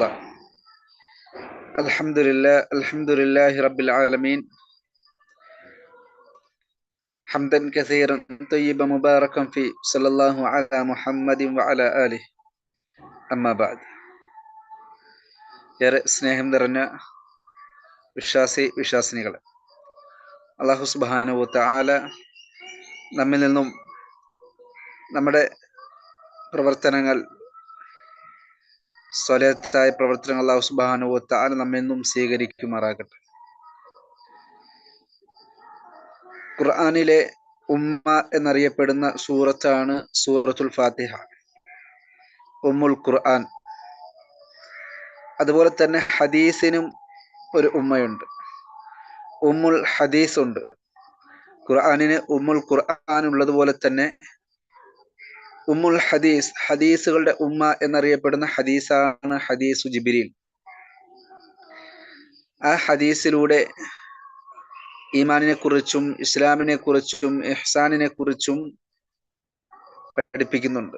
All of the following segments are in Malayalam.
الله الحمد لله الحمد لله رب العالمين حمدا كثيرا طيبا مباركا في صلى الله على محمد وعلى آله أما بعد ഏറെ സ്നേഹം നിറഞ്ഞ വിശ്വാസി വിശ്വാസിനികളെ അള്ളാഹു സുബാനുവത്ത ആല നമ്മിൽ നിന്നും നമ്മുടെ പ്രവർത്തനങ്ങൾ സ്വലത്തായ പ്രവർത്തനങ്ങൾ അള്ളാഹു സുബാനുവത്ത ആല നമ്മെന്നും സ്വീകരിക്കുമാറാകട്ടെ. ഖുർആാനിലെ ഉമ്മ എന്നറിയപ്പെടുന്ന സൂറത്താണ് സൂറത്തുൽ ഫാത്തിഹ. ഉമ്മുൽ ഖുർആൻ. അതുപോലെ തന്നെ ഹദീസിനും ഒരു ഉമ്മയുണ്ട്. ഉമ്മുൽ ഹദീസ് ഉണ്ട്. ഖുർആാനിന് ഉമ്മുൽ ഖുർആൻ ഉള്ളതുപോലെ തന്നെ ഉമ്മുൽ ഹദീസ് ഹദീസുകളുടെ ഉമ്മ എന്നറിയപ്പെടുന്ന ഹദീസാണ് ഹദീസു ജിബിരിൽ. ആ ഹദീസിലൂടെ ഈമാനിനെ കുറിച്ചും ഇസ്ലാമിനെ കുറിച്ചും ഇഹ്സാനിനെ കുറിച്ചും പഠിപ്പിക്കുന്നുണ്ട്.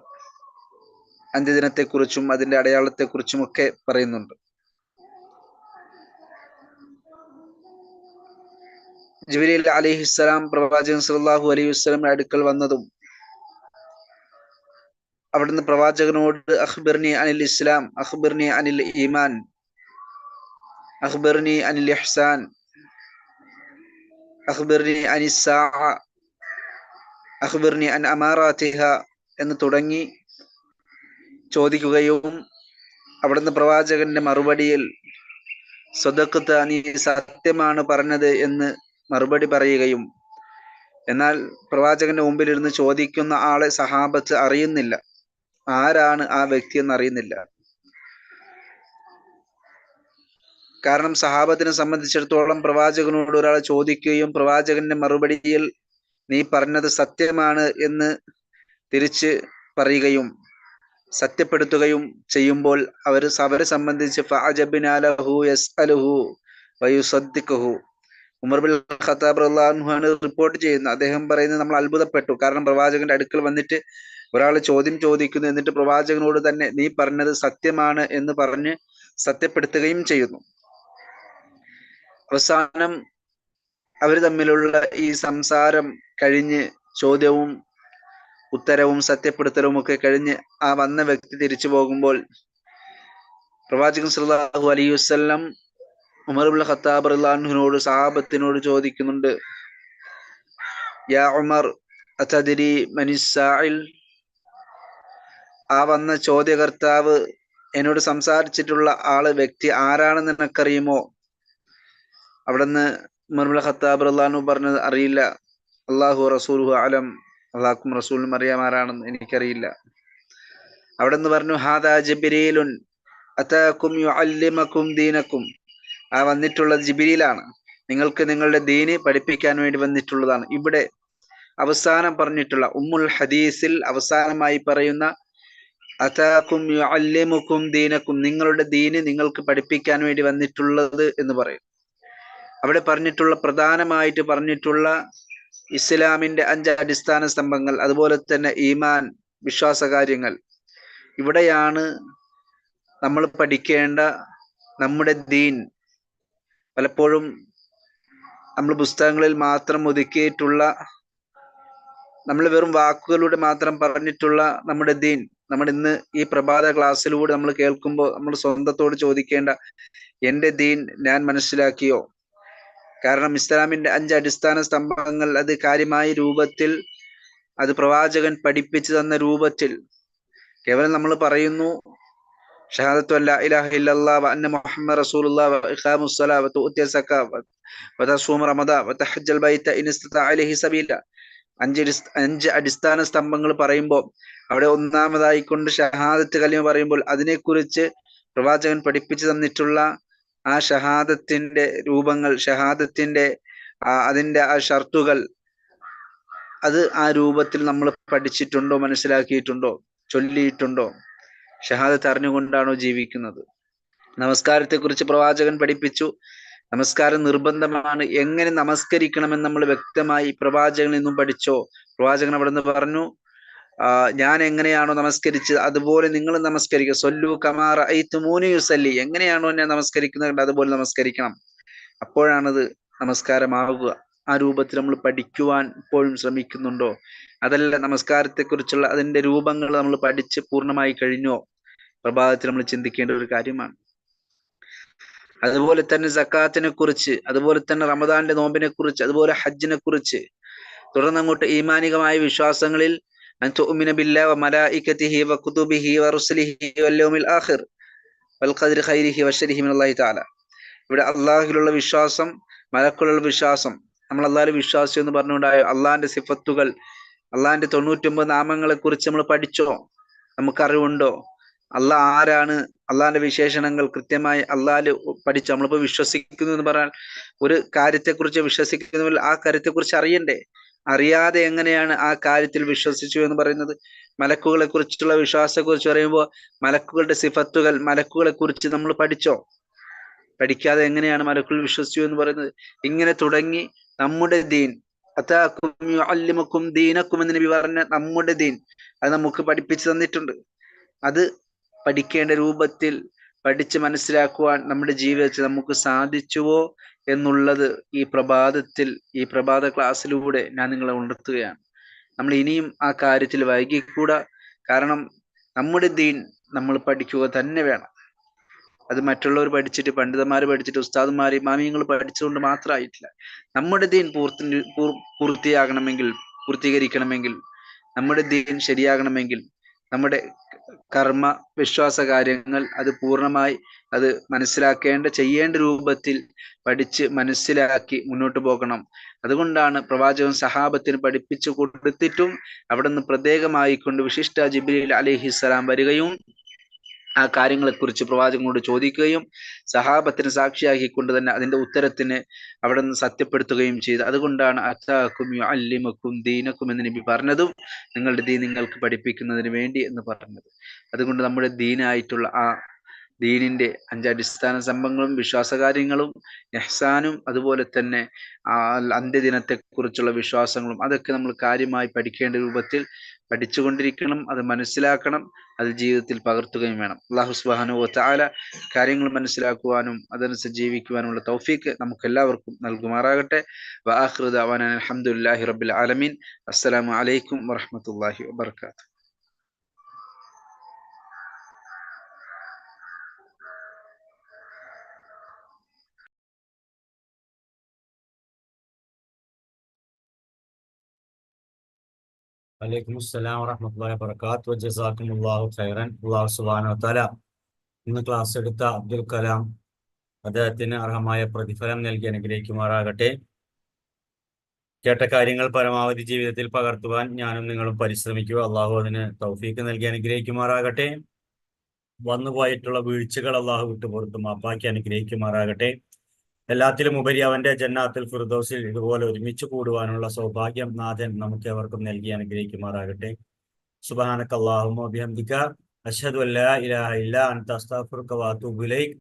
അന്ത്യദിനത്തെക്കുറിച്ചും അതിന്റെ അടയാളത്തെക്കുറിച്ചും ഒക്കെ പറയുന്നുണ്ട്. ജിബിലി അലൈഹിസ്സലാം പ്രവാചകൻ സല്ലാഹു അലൈഹി വസ്ലം അടുക്കൽ വന്നതും അവിടുന്ന് പ്രവാചകനോട് അഖ്ബിർനി അനിൽ ഇസ്ലാം അഖ്ബിർനി അനിൽ ഈമാൻ അഖ്ബിർനി അനിൽ ഇഹ്സാൻ അഖ്ബിർനി അനി അഖ്ബിർനി അൻ അമാറാത്തിഹ എന്ന് തുടങ്ങി ചോദിക്കുകയും അവിടുന്ന് പ്രവാചകന്റെ മറുപടിയിൽ സ്വതക്കത്ത് നീ സത്യമാണ് പറഞ്ഞത് എന്ന് മറുപടി പറയുകയും. എന്നാൽ പ്രവാചകന്റെ മുമ്പിലിരുന്ന് ചോദിക്കുന്ന ആളെ സഹാബത്ത് അറിയുന്നില്ല. ആരാണ് ആ വ്യക്തി എന്ന് അറിയുന്നില്ല കാരണം സഹാബത്തിനെ സംബന്ധിച്ചിടത്തോളം പ്രവാചകനോട് ഒരാൾ ചോദിക്കുകയും പ്രവാചകന്റെ മറുപടിയിൽ നീ പറഞ്ഞത് സത്യമാണ് എന്ന് തിരിച്ച് പറയുകയും സത്യപ്പെടുത്തുകയും ചെയ്യുമ്പോൾ അവർ അവരെ സംബന്ധിച്ച് വയുസദ്ദിഖുഹു. ഉമർ റിപ്പോർട്ട് ചെയ്യുന്നു അദ്ദേഹം പറയുന്നത് നമ്മൾ അത്ഭുതപ്പെട്ടു. കാരണം പ്രവാചകന്റെ അടുക്കൽ വന്നിട്ട് ഒരാൾ ചോദ്യം ചോദിക്കുന്നു എന്നിട്ട് പ്രവാചകനോട് തന്നെ നീ പറഞ്ഞത് സത്യമാണ് എന്ന് പറഞ്ഞ് സത്യപ്പെടുത്തുകയും ചെയ്യുന്നു. അവസാനം അവർ തമ്മിലുള്ള ഈ സംസാരം കഴിഞ്ഞ് ചോദ്യവും ഉത്തരവും സത്യപ്പെടുത്തലും ഒക്കെ കഴിഞ്ഞ് ആ വന്ന വ്യക്തി തിരിച്ചു പോകുമ്പോൾ പ്രവാചകൻ സല്ലല്ലാഹു അലൈഹി വസല്ലം ഉമർ ഇബ്നു ഖത്താബ് റളിയല്ലാഹുവിനോട് സഹാബത്തിനോട് ചോദിക്കുന്നുണ്ട് യാ ഉമർ അതദിരി മനിസ്സായിൽ ആ വന്ന ചോദ്യകർത്താവ് എന്നോട് സംസാരിച്ചിട്ടുള്ള ആൾ വ്യക്തി ആരാണെന്ന് നിനക്കറിയുമോ? അവിടുന്ന് മർമുല ഖത്താബ് റളിയല്ലാഹു പറഞ്ഞത് അറിയില്ല. അള്ളാഹു റസൂലുഹു അലം. റസൂലും റസൂലിനും അറിയാമാരാണെന്ന് എനിക്കറിയില്ല. അവിടെ നിന്ന് പറഞ്ഞു ഹാദാ ജബിരീലുൻ അതാക്കും യുഅല്ലിമക്കും ദീനക്കും. ആ വന്നിട്ടുള്ളത് ജിബിരിയിലാണ് നിങ്ങൾക്ക് നിങ്ങളുടെ ദീന് പഠിപ്പിക്കാൻ വേണ്ടി വന്നിട്ടുള്ളതാണ്. ഇവിടെ അവസാനം പറഞ്ഞിട്ടുള്ള ഉമ്മുൽ ഹദീസിൽ അവസാനമായി പറയുന്ന അതാക്കും യുഅല്ലിമുക്കും ദീനക്കും. നിങ്ങളുടെ ദീന് നിങ്ങൾക്ക് പഠിപ്പിക്കാൻ വേണ്ടി വന്നിട്ടുള്ളത് എന്ന് പറയും. അവിടെ പറഞ്ഞിട്ടുള്ള പ്രധാനമായിട്ട് പറഞ്ഞിട്ടുള്ള ഇസ്ലാമിന്റെ അഞ്ച് അടിസ്ഥാന സ്തംഭങ്ങൾ അതുപോലെ തന്നെ ഈമാൻ വിശ്വാസകാര്യങ്ങൾ. ഇവിടെയാണ് നമ്മൾ പഠിക്കേണ്ട നമ്മുടെ ദീൻ. പലപ്പോഴും നമ്മൾ പുസ്തകങ്ങളിൽ മാത്രം ഒതുക്കിയിട്ടുള്ള നമ്മൾ വെറും വാക്കുകളിലൂടെ മാത്രം പറഞ്ഞിട്ടുള്ള നമ്മുടെ ദീൻ. നമ്മുടെ ഇന്ന് ഈ പ്രഭാത ക്ലാസ്സിലൂടെ നമ്മൾ കേൾക്കുമ്പോൾ നമ്മൾ സ്വന്തത്തോട് ചോദിക്കേണ്ട എന്റെ ദീൻ ഞാൻ മനസ്സിലാക്കിയോ? കാരണം ഇസ്ലാമിന്റെ അഞ്ച് അടിസ്ഥാന സ്തംഭങ്ങൾ അത് കാര്യമായ രൂപത്തിൽ അത് പ്രവാചകൻ പഠിപ്പിച്ചു തന്ന രൂപത്തിൽ കേവലം നമ്മൾ പറയുന്നു ഇലാഹ ഇല്ലല്ലാ വ അന്ന മുഹമ്മദ് റസൂലുള്ളാഹി വ ഇഖാമുസ് സ്വലാ വ സക്കാ വ റമദാ വ ബൈത സബീല. അഞ്ച് അഞ്ച് അടിസ്ഥാന സ്തംഭങ്ങൾ പറയുമ്പോൾ അവിടെ ഒന്നാമതായി കൊണ്ട് ഷഹാദത്ത് കലിമ പറയുമ്പോൾ അതിനെക്കുറിച്ച് പ്രവാചകൻ പഠിപ്പിച്ചു തന്നിട്ടുള്ള ആ ഷഹാദത്തിന്റെ രൂപങ്ങൾ ഷഹാദത്തിന്റെ അതിന്റെ ആ ഷർത്തുകൾ അത് ആ രൂപത്തിൽ നമ്മൾ പഠിച്ചിട്ടുണ്ടോ മനസ്സിലാക്കിയിട്ടുണ്ടോ ചൊല്ലിയിട്ടുണ്ടോ ഷഹാദത്ത് അറിഞ്ഞുകൊണ്ടാണോ ജീവിക്കുന്നത്? നമസ്കാരത്തെക്കുറിച്ച് പ്രവാചകൻ പഠിപ്പിച്ചു. നമസ്കാരം നിർബന്ധമാണ്. എങ്ങനെ നമസ്കരിക്കണമെന്ന് നമ്മൾ വ്യക്തമായി പ്രവാചകനിൽ നിന്നും പഠിച്ചോ? പ്രവാചകൻ അവിടെ നിന്ന് പറഞ്ഞു ഞാൻ എങ്ങനെയാണോ നമസ്കരിച്ചത് അതുപോലെ നിങ്ങൾ നമസ്കരിക്കുക. സൊല്ലു കമാറ ഐത്തുമൂനി യുസല്ലി. എങ്ങനെയാണോ ഞാൻ നമസ്കരിക്കുന്നത് അതുപോലെ നമസ്കരിക്കണം. അപ്പോഴാണത് നമസ്കാരമാവുക. ആ രൂപത്തിൽ നമ്മൾ പഠിക്കുവാൻ ഇപ്പോഴും ശ്രമിക്കുന്നുണ്ടോ? അതല്ല നമസ്കാരത്തെക്കുറിച്ചുള്ള അതിന്റെ രൂപങ്ങൾ നമ്മൾ പഠിച്ച് പൂർണമായി കഴിഞ്ഞോ? പ്രഭാതത്തിൽ നമ്മൾ ചിന്തിക്കേണ്ട ഒരു കാര്യമാണ്. അതുപോലെ തന്നെ സക്കാത്തിനെ കുറിച്ച് അതുപോലെ തന്നെ റമദാന്റെ നോമ്പിനെ കുറിച്ച് അതുപോലെ ഹജ്ജിനെ കുറിച്ച് തുടർന്ന് അങ്ങോട്ട് ഈമാനികമായ വിശ്വാസങ്ങളിൽ അൻ تؤمن ബില്ലാഹി وملائكته وكتبه ورسله واليوم الآخر والقدر خيره وشره ആഖിർ الله تعالى. ഇവിടെ അള്ളാഹിലുള്ള വിശ്വാസം മലക്കുള്ള വിശ്വാസം നമ്മൾ അള്ളാഹിൽ വിശ്വാസം എന്ന് പറഞ്ഞുകൊണ്ടായ? അള്ളാഹിന്റെ സിഫത്തുകൾ അള്ളാഹിന്റെ തൊണ്ണൂറ്റൊമ്പത് നാമങ്ങളെ കുറിച്ച് നമ്മൾ പഠിച്ചോ? നമുക്കറിവുണ്ടോ അള്ളാഹ് ആരാണ്? അള്ളാഹിന്റെ വിശേഷണങ്ങൾ കൃത്യമായി അള്ളാഹിൽ പഠിച്ചു? നമ്മളിപ്പോ വിശ്വസിക്കുന്നു എന്ന് പറഞ്ഞാൽ ഒരു കാര്യത്തെക്കുറിച്ച് വിശ്വസിക്കുന്നതിൽ ആ കാര്യത്തെക്കുറിച്ച് അറിയണ്ടേ? അറിയാതെ എങ്ങനെയാണ് ആ കാര്യത്തിൽ വിശ്വസിച്ചു എന്ന് പറയുന്നത്? മലക്കുകളെ കുറിച്ചുള്ള വിശ്വാസത്തെ കുറിച്ച് പറയുമ്പോൾ മലക്കുകളുടെ സിഫത്തുകൾ മലക്കുകളെ കുറിച്ച് നമ്മൾ പഠിച്ചോ? പഠിക്കാതെ എങ്ങനെയാണ് മലക്കുകൾ വിശ്വസിച്ചു എന്ന് പറയുന്നത്? ഇങ്ങനെ തുടങ്ങി നമ്മുടെ ദീൻ അതാക്കും അല്ലിമക്കും ദീനക്കും എന്ന് നബി പറഞ്ഞ നമ്മുടെ ദീൻ അത് നമുക്ക് പഠിപ്പിച്ചു തന്നിട്ടുണ്ട്. അത് പഠിക്കേണ്ട രൂപത്തിൽ പഠിച്ച് മനസ്സിലാക്കുവാൻ നമ്മുടെ ജീവിതത്തിൽ നമുക്ക് സാധിച്ചുവോ? എന്നുള്ളത് ഈ പ്രഭാതത്തിൽ ഈ പ്രഭാത ക്ലാസ്സിലൂടെ ഞാൻ നിങ്ങളെ ഉണർത്തുകയാണ്. നമ്മൾ ഇനിയും ആ കാര്യത്തിൽ വൈകിക്കൂടാ. കാരണം നമ്മുടെ ദീൻ നമ്മൾ പഠിക്കുക തന്നെ വേണം. അത് മറ്റുള്ളവർ പഠിച്ചിട്ട് പണ്ഡിതന്മാർ പഠിച്ചിട്ട് ഉസ്താദുമാർ ഇമാമിയങ്ങൾ പഠിച്ചുകൊണ്ട് മാത്രമായിട്ടില്ല. നമ്മുടെ ദീൻ പൂർത്തി പൂർത്തിയാകണമെങ്കിൽ പൂർത്തീകരിക്കണമെങ്കിൽ നമ്മുടെ ദീൻ ശരിയാകണമെങ്കിൽ നമ്മുടെ കർമ്മ വിശ്വാസ കാര്യങ്ങൾ അത് പൂർണമായി അത് മനസ്സിലാക്കേണ്ട ചെയ്യേണ്ട രൂപത്തിൽ പഠിച്ച് മനസ്സിലാക്കി മുന്നോട്ട് പോകണം. അതുകൊണ്ടാണ് പ്രവാചകൻ സഹാബത്തിന് പഠിപ്പിച്ചു കൊടുത്തിട്ടും അവിടെ നിന്ന് പ്രത്യേകമായി കൊണ്ട് വിശിഷ്ട ജിബിലി അലിഹിസ്സലാം വരികയും ആ കാര്യങ്ങളെക്കുറിച്ച് പ്രവാചകനോട് ചോദിക്കുകയും സഹാബത്തിന് സാക്ഷിയാക്കിക്കൊണ്ട് തന്നെ അതിന്റെ ഉത്തരത്തിന് അവിടെ നിന്ന് സത്യപ്പെടുത്തുകയും ചെയ്തു. അതുകൊണ്ടാണ് അത്താക്കും അല്ലിമക്കും ദീനക്കും എന്ന് നബി പറഞ്ഞതും നിങ്ങളുടെ ദീൻ നിങ്ങൾക്ക് പഠിപ്പിക്കുന്നതിന് വേണ്ടി എന്ന് പറഞ്ഞത്. അതുകൊണ്ട് നമ്മുടെ ദീനായിട്ടുള്ള ആ ദീനിന്റെ അഞ്ചടിസ്ഥാന സംഭവങ്ങളും വിശ്വാസകാര്യങ്ങളും നെഹ്സാനും അതുപോലെ തന്നെ ആ അന്ത്യദിനത്തെ കുറിച്ചുള്ള വിശ്വാസങ്ങളും അതൊക്കെ നമ്മൾ കാര്യമായി പഠിക്കേണ്ട രൂപത്തിൽ പഠിച്ചുകൊണ്ടിരിക്കണം അത് മനസ്സിലാക്കണം അത് ജീവിതത്തിൽ പകർത്തുകയും വേണം. അള്ളാഹു സുബാനു താല കാര്യങ്ങൾ മനസ്സിലാക്കുവാനും അതനുസരിച്ച് ജീവിക്കുവാനുമുള്ള തൗഫീക്ക് നമുക്ക് എല്ലാവർക്കും നൽകുമാറാകട്ടെ വാഹൃദ് അവൻ അലഹമുല്ലാഹി റബ്ബിൽ ആലമീൻ. അസ്സലാമു അലൈക്കും വറഹമത്തല്ലാഹി വബർക്കാത്തു വലൈക്കും അസ്സലാം വറഹമത്തുള്ളാഹി വബറകാത്ത് വജസാക്കുമുല്ലാഹു ഖൈറൻ. അല്ലാഹു സുബ്ഹാനഹു വതആല ഇന്ന് ക്ലാസ് എടുത്ത അബ്ദുൽ കലാം അദ്ദേഹത്തിന് അർഹമായ പ്രതിഫലം നൽകി അനുഗ്രഹിക്കുമാറാകട്ടെ. കേട്ട കാര്യങ്ങൾ പരമാവധി ജീവിതത്തിൽ പകർത്തുവാൻ ഞാനും നിങ്ങളും പരിശ്രമിക്കുക. അള്ളാഹു അതിന് തൗഫീക്ക് നൽകി അനുഗ്രഹിക്കുമാറാകട്ടെ. വന്നുപോയിട്ടുള്ള വീഴ്ചകൾ അള്ളാഹു വിട്ടുപുറത്ത് മാപ്പാക്കി അനുഗ്രഹിക്കുമാറാകട്ടെ. എല്ലാത്തിലും ഉപരി അവന്റെ ജന്നാത്തിൽ ഫിർദൗസിൽ ഇതുപോലെ ഒരുമിച്ച് കൂടുവാനുള്ള സൗഭാഗ്യം നാഥൻ നമുക്ക് എവർക്കും നൽകി അനുഗ്രഹിക്കുമാറാകട്ടെ. സുബാനക്കല്ലാഹുമോ ബിഹംദിക അല്ലാ ഇലാഹ ഇല്ല അൻത അസ്തഗ്ഫിറുക വഅതൂബു ഇലൈക്.